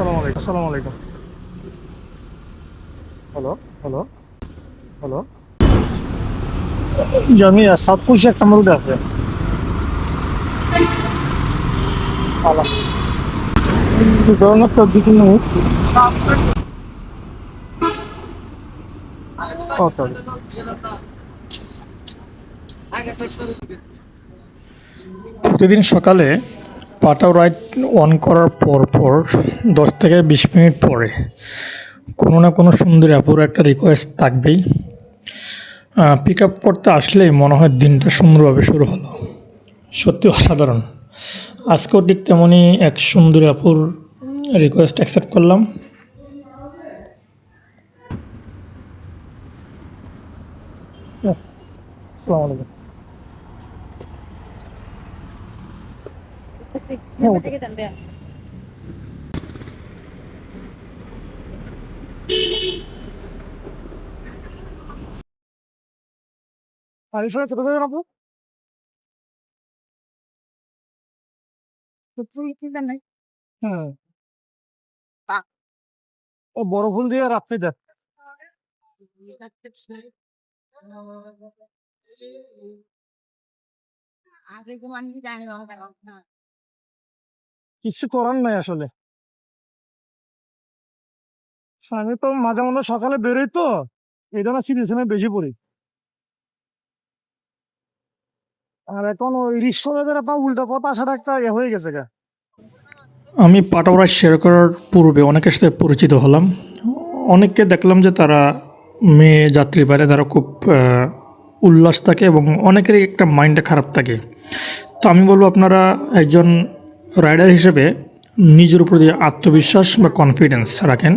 আসসালামু আলাইকুম। আসসালামু আলাইকুম। হ্যালো হ্যালো হ্যালো আমি সাতপুরশি একটা রোডে আছে। আলা ধরনের তো দুই তিন মিনিট ও সরি প্রতিদিন সকালে পাটাও রাইড অন করার পর পর দশ থেকে বিশ মিনিট পরে কোনো না কোনো সুন্দরী আপুর একটা রিকোয়েস্ট থাকবেই। পিক আপ করতে আসলেই মনে হয় দিনটা সুন্দরভাবে শুরু হলো। সত্যি অসাধারণ। আজকেও ঠিক তেমনই এক সুন্দরী আপুর রিকোয়েস্ট অ্যাকসেপ্ট করলাম। আসসালামু আলাইকুম। Sí, siempre que también. Aricha ছোট করে আপু হ্যাঁ। ও বড় ফুল দিয়ে আর আপনি দেখ কিছু করার নাই আসলে। আমি তো মাঝে মধ্যে সকালে বেরোই তো, এই জন্য সিচুয়েশনে বেশি পড়ি। আর এখন ওই রিক্সাদের আপনার উল্টা পথ আসাটা একটা ইয়ে হয়ে গেছে গা। আমি পাটাওরা শেয়ার করার পূর্বে অনেকের সাথে পরিচিত হলাম। অনেককে দেখলাম যে তারা মেয়ে, যাত্রী পারে তারা খুব উল্লাস থাকে এবং অনেকেরই একটা মাইন্ডটা খারাপ থাকে। তো আমি বলব আপনারা একজন রাইডার হিসেবে নিজের উপর দিয়ে আত্মবিশ্বাস বা কনফিডেন্স রাখেন।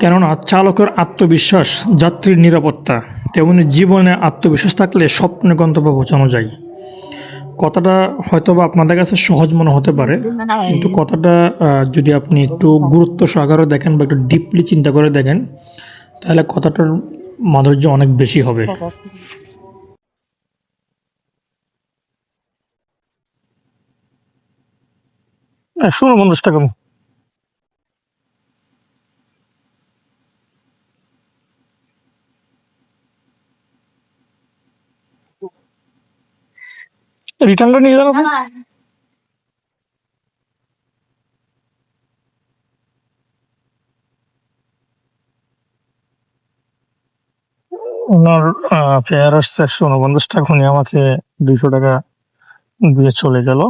কেননা চালকের আত্মবিশ্বাস, যাত্রীর নিরাপত্তা, তেমনি জীবনে আত্মবিশ্বাস থাকলে স্বপ্নে গন্তব্য পৌঁছানো যায়। কথাটা হয়তো বা আপনাদের কাছে সহজ মনে হতে পারে, কিন্তু কথাটা যদি আপনি একটু গুরুত্ব সহকারে দেখেন বা একটু ডিপলি চিন্তা করে দেখেন, তাহলে কথাটার মাধুর্য অনেক বেশি হবে। শুনো মানুষটা কেমন? রিটার্নটা নিয়ে যাব ওনার ফেয়ার আসছে একশো উনপঞ্চাশ টাকা, উনি আমাকে দুইশো টাকা দিয়ে চলে গেল।